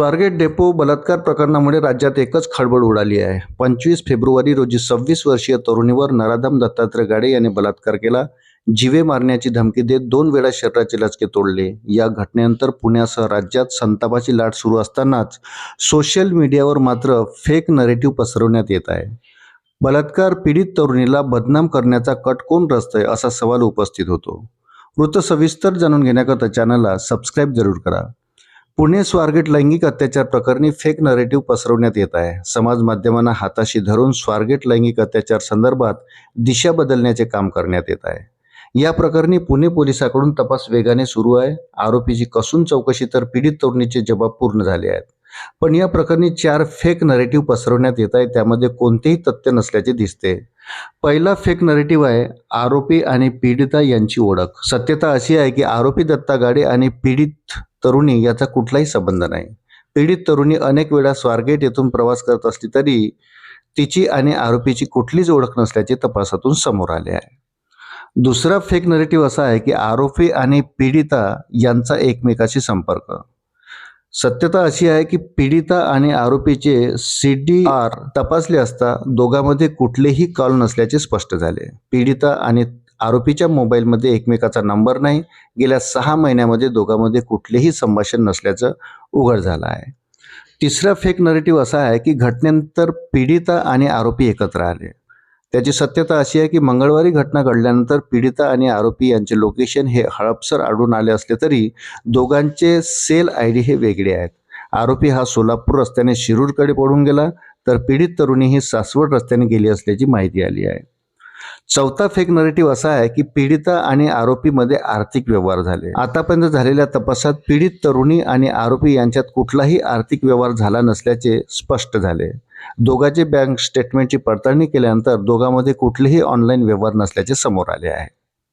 Swargate depot बलात्कार प्रकरणामुळे राज्यात एकच खळबळ उडाली आहे. पंचवीस फेब्रुवारी रोजी सव्वीस वर्षीय तरुणीवर नराधम दत्तात्रय गाडे याने बलात्कार केला. जीवे मारण्याची धमकी देत दोन वेळा शरीराचे लचके तोडले. या घटनेनंतर पुण्यासह राज्यात संतापाची लाट सुरू असतानाच सोशल मीडियावर मात्र फेक नरेटिव्ह पसरवण्यात येत आहे. बलात्कार पीडित तरुणीला बदनाम करण्याचा कट कोण रचतंय असा सवाल उपस्थित होतो. वृत्त सविस्तर जाणून घेण्याकरता चॅनलला सबस्क्राईब जरूर करा. पुणे स्वारगेट लैंगिक अत्याचार प्रकरणी फेक नरेटिव्ह पसरवण्यात येत आहे. समाज माध्यमांना हाताशी धरून स्वारगेट लैंगिक अत्याचार संदर्भात दिशा बदलण्याचे काम करण्यात येत आहे. या प्रकरणी पुणे पोलिसांकडून तपास वेगाने सुरू आहे. आरोपीची कसून चौकशी तर पीडित तरुणीचे जबाब पूर्ण झाले आहेत. पण या प्रकरणी चार फेक नरेटिव्ह पसरवण्यात येत आहे. त्यामध्ये कोणतेही तथ्य नसल्याचे दिसते. पहिला फेक नरेटिव्ह आहे आरोपी आणि पीडिता यांची ओळख. सत्यता अशी आहे की आरोपी दत्ता गाडे आणि पीडित तरुणी याचा कुठलाही संबंध नाही. पीडित तरुणी अनेक वेळा स्वारगेट येथून प्रवास करत असली तरी तिची आणि आरोपीची कुठलीच ओळख नसल्याचे तपासातून समोर आले आहे. दुसरा फेक नरेटिव्ह असा आहे की आरोपी आणि पीडिता यांचा एकमेकाशी संपर्क. सत्यता अशी आहे की पीडिता आणि आरोपीचे सी डी आर तपासले असता दोघांमध्ये कुठलेही कॉल नसल्याचे स्पष्ट झाले. पीडिता आणि आरोपीच्या मोबाईलमध्ये एकमेकाचा नंबर नाही. गेल्या सहा महिन्यामध्ये दोघांमध्ये कुठलेही संभाषण नसल्याचं उघड झालं आहे. तिसरा फेक नरेटिव्ह असा आहे की घटनेनंतर पीडिता आणि आरोपी एकत्र आले. त्याची सत्यता अशी आहे की मंगळवारी घटना घडल्यानंतर पीडिता आणि आरोपी यांचे लोकेशन हे हळपसर आढळून आले असले तरी दोघांचे सेल आय डी हे वेगळे आहेत. आरोपी हा सोलापूर रस्त्याने शिरूरकडे पडून गेला तर पीडित तरुणी ही सासवड रस्त्याने गेली असल्याची माहिती आली आहे. चौथा फेक नरेटिव्ह असा आहे की पीडिता आणि आरोपीमध्ये आर्थिक व्यवहार झाले. आतापर्यंत झालेल्या तपासात पीडित तरुणी आणि आरोपी यांच्यात कुठलाही आर्थिक व्यवहार झाला नसल्याचे स्पष्ट झाले. दोघांचे बँक स्टेटमेंटची पडताळणी केल्यानंतर दोघांमध्ये कुठलेही ऑनलाईन व्यवहार नसल्याचे समोर आले आहे.